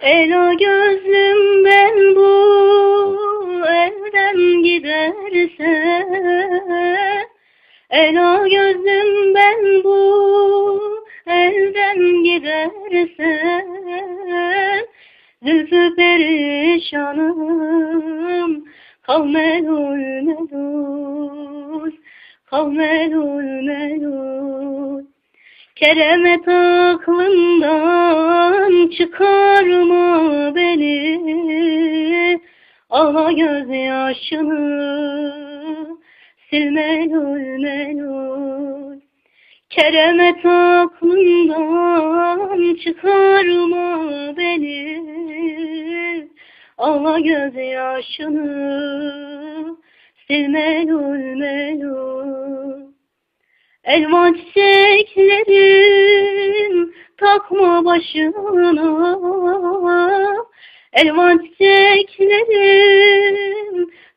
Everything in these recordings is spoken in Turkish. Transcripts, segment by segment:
Ela gözlüm ben bu evden gidersen Ela gözlüm ben bu evden gidersen Zülfü perişanım Kal melul melul Kal melul melul Keremet aklımdan çıkarma beni. Ala gözyaşını sil melul melul Keremet aklımdan çıkarma beni. Ala gözyaşını sil melul melul Elma çiçeklerim takma başına. Elma çiçeklerim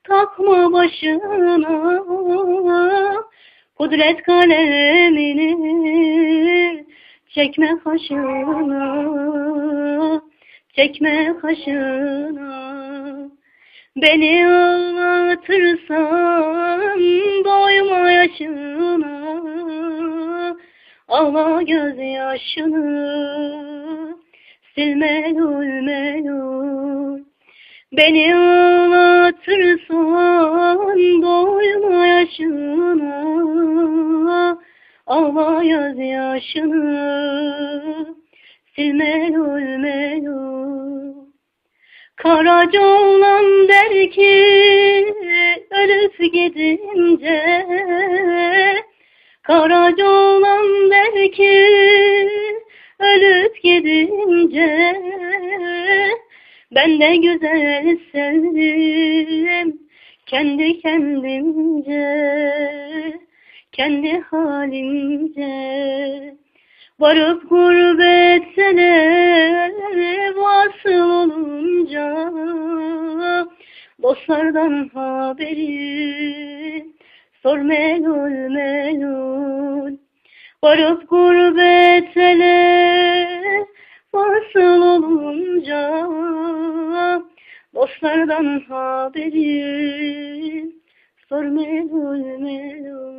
takma başına. Kudret kalemini çekme kaşına. Çekme kaşına. Beni ağlatırsan Ağla gözyaşını sil melul melul Beni ağlatırsan doyma yaşına Ağla gözyaşını sil melul melul Karaca oğlan der ki ölüp gidince oğlan der ki ölüp gidince Ben de güzel sevdim kendi kendimce Kendi halimce. Varıp gurbetsene vasıl olunca Dostlardan haberi sor melul melul Varıp gurbetsene vasıl olunca. Dostlardan haberi sor melul melul